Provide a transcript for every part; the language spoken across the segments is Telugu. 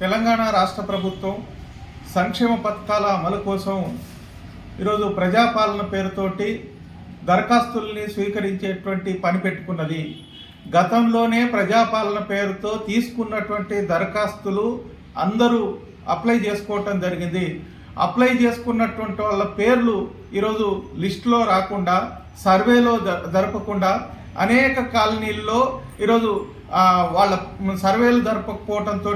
తెలంగాణ రాష్ట్ర ప్రభుత్వం సంక్షేమ పథకాల అమలు కోసం ఈరోజు ప్రజాపాలన పేరుతోటి దరఖాస్తుల్ని స్వీకరించేటువంటి పని పెట్టుకున్నది. గతంలోనే ప్రజాపాలన పేరుతో తీసుకున్నటువంటి దరఖాస్తులు అందరూ అప్లై చేసుకోవటం జరిగింది. అప్లై చేసుకున్నటువంటి వాళ్ళ పేర్లు ఈరోజు లిస్టులో రాకుండా సర్వేలో జ- జరపకుండా అనేక కాలనీల్లో ఈరోజు వాళ్ళ సర్వేలు జరపకపోవడంతో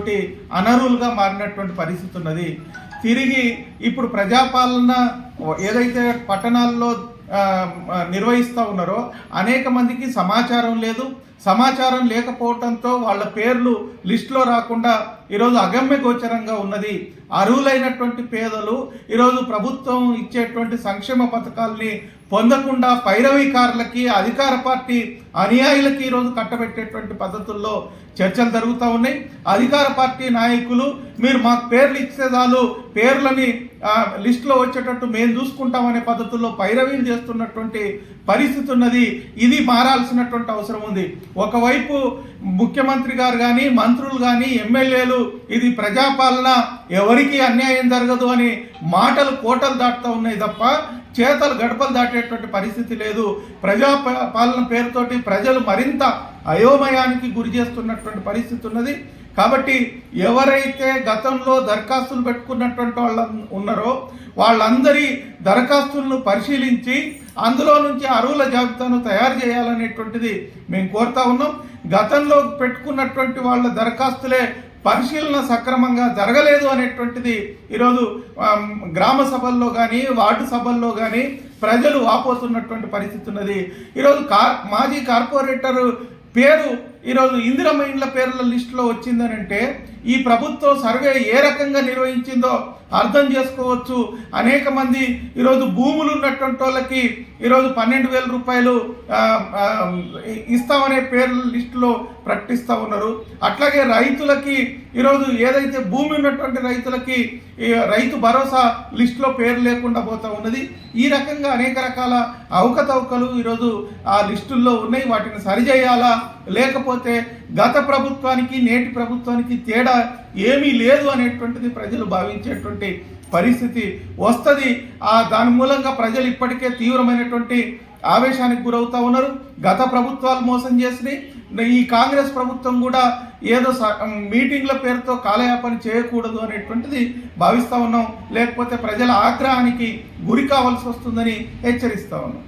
అనర్హులుగా మారినటువంటి పరిస్థితి ఉన్నది. తిరిగి ఇప్పుడు ప్రజాపాలన ఏదైతే పట్టణాల్లో నిర్వహిస్తూ ఉన్నారో అనేక మందికి సమాచారం లేదు. సమాచారం లేకపోవడంతో వాళ్ళ పేర్లు లిస్టులో రాకుండా ఈరోజు అగమ్య గోచరంగా ఉన్నది. అర్హులైనటువంటి పేదలు ఈరోజు ప్రభుత్వం ఇచ్చేటువంటి సంక్షేమ పథకాల్ని పొందకుండా పైరవీకారులకి అధికార పార్టీ అనుయాయులకి ఈరోజు కట్టబెట్టేటువంటి పద్ధతుల్లో చర్చలు జరుగుతూ ఉన్నాయి. అధికార పార్టీ నాయకులు మీరు మాకు పేర్లు ఇచ్చే చాలు పేర్లని లిస్టులో వచ్చేటట్టు మేము చూసుకుంటామనే పద్ధతుల్లో పైరవీలు చేస్తున్నటువంటి పరిస్థితి ఉన్నది. ఇది మారాల్సినటువంటి అవసరం ఉంది. ఒకవైపు ముఖ్యమంత్రి గారు కానీ మంత్రులు కానీ ఎమ్మెల్యేలు ఇది ప్రజాపాలన ఎవరికి అన్యాయం జరగదు అని మాటలు కోటలు దాటుతూ ఉన్నాయి తప్ప చేతలు గడపలు దాటేటువంటి పరిస్థితి లేదు. ప్రజా పాలన పేరుతోటి ప్రజలు మరింత అయోమయానికి గురి చేస్తున్నటువంటి పరిస్థితి ఉన్నది. కాబట్టి ఎవరైతే గతంలో దరఖాస్తులు పెట్టుకున్నటువంటి వాళ్ళ ఉన్నారో వాళ్ళందరి దరఖాస్తులను పరిశీలించి అందులో నుంచి అరువుల జాబితాను తయారు చేయాలనేటువంటిది మేము కోరుతా ఉన్నాం. గతంలో పెట్టుకున్నటువంటి వాళ్ళ దరఖాస్తులే పరిశీలన సక్రమంగా జరగలేదు అనేటువంటిది ఈరోజు గ్రామ సభల్లో కానీ వార్డు సభల్లో కానీ ప్రజలు వాపోతున్నటువంటి పరిస్థితి ఉన్నది. ఈరోజు కార్ మాజీ కార్పొరేటర్ పేరు ఈరోజు ఇందిరమ్మ ఇండ్ల పేర్ల లిస్టులో వచ్చిందనంటే ఈ ప్రభుత్వం సర్వే ఏ రకంగా నిర్వహించిందో అర్థం చేసుకోవచ్చు. అనేక మంది ఈరోజు భూములు ఉన్నటువంటి వాళ్ళకి ఈరోజు పన్నెండు వేల రూపాయలు ఇస్తామనే పేర్ల లిస్టులో ప్రకటిస్తూ ఉన్నారు. అట్లాగే రైతులకి ఈరోజు ఏదైతే భూమి ఉన్నటువంటి రైతులకి రైతు భరోసా లిస్టులో పేరు లేకుండా పోతా ఉన్నది. ఈ రకంగా అనేక రకాల అవకతవకలు ఈరోజు ఆ లిస్టుల్లో ఉన్నాయి. వాటిని సరిచేయాలా? లేకపోతే గత ప్రభుత్వానికి నేటి ప్రభుత్వానికి తేడా ఏమీ లేదు అనేటువంటిది ప్రజలు భావించేటువంటి పరిస్థితి వస్తుంది. ఆ దాని మూలంగా ప్రజలు ఇప్పటికే తీవ్రమైనటువంటి ఆవేశానికి గురవుతా ఉన్నారు. గత ప్రభుత్వాలు మోసం చేసినాయి. ఈ కాంగ్రెస్ ప్రభుత్వం కూడా ఏదో స- మీటింగ్ల పేరుతో కాలయాపన చేయకూడదు అనేటువంటిది భావిస్తా ఉన్నాం. లేకపోతే ప్రజల ఆగ్రహానికి గురి కావాల్సి వస్తుందని హెచ్చరిస్తా ఉన్నాం.